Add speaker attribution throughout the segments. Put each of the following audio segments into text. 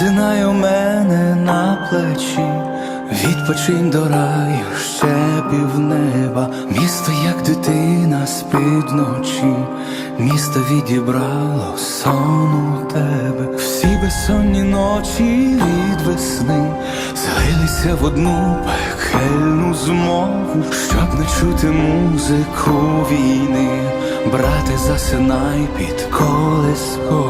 Speaker 1: Засинай у мене на плечі, відпочинь до раю, ще півнеба, місто, як дитина спить ночі, місто відібрало сон у тебе, всі безсонні ночі від весни злилися в одну пекельну змову, щоб не чути музику війни, брате, засинай під колискову.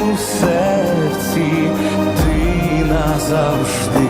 Speaker 1: Моєму серці, ти назавжди.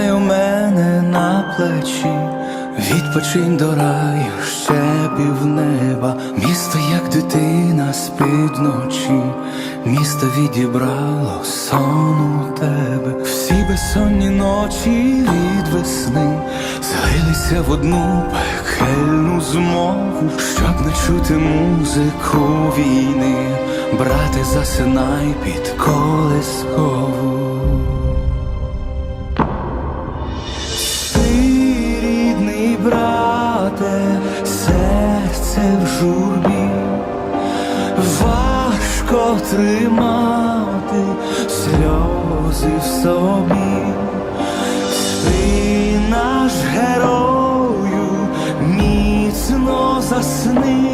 Speaker 1: Засинай у мене на плечі, відпочинь до раю, ще півнеба, місто, як дитина спить ночі, місто відібрало сон у тебе, всі безсонні ночі від весни злилися в одну пекельну змову, щоб не чути музику війни, брате, засинай під колискову. Важко тримати сльози в собі, Спи, наш герою, міцно засни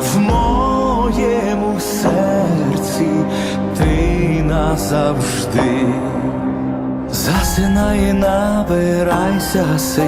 Speaker 1: в моєму серці, ти назавжди. Засинай набирайся сил.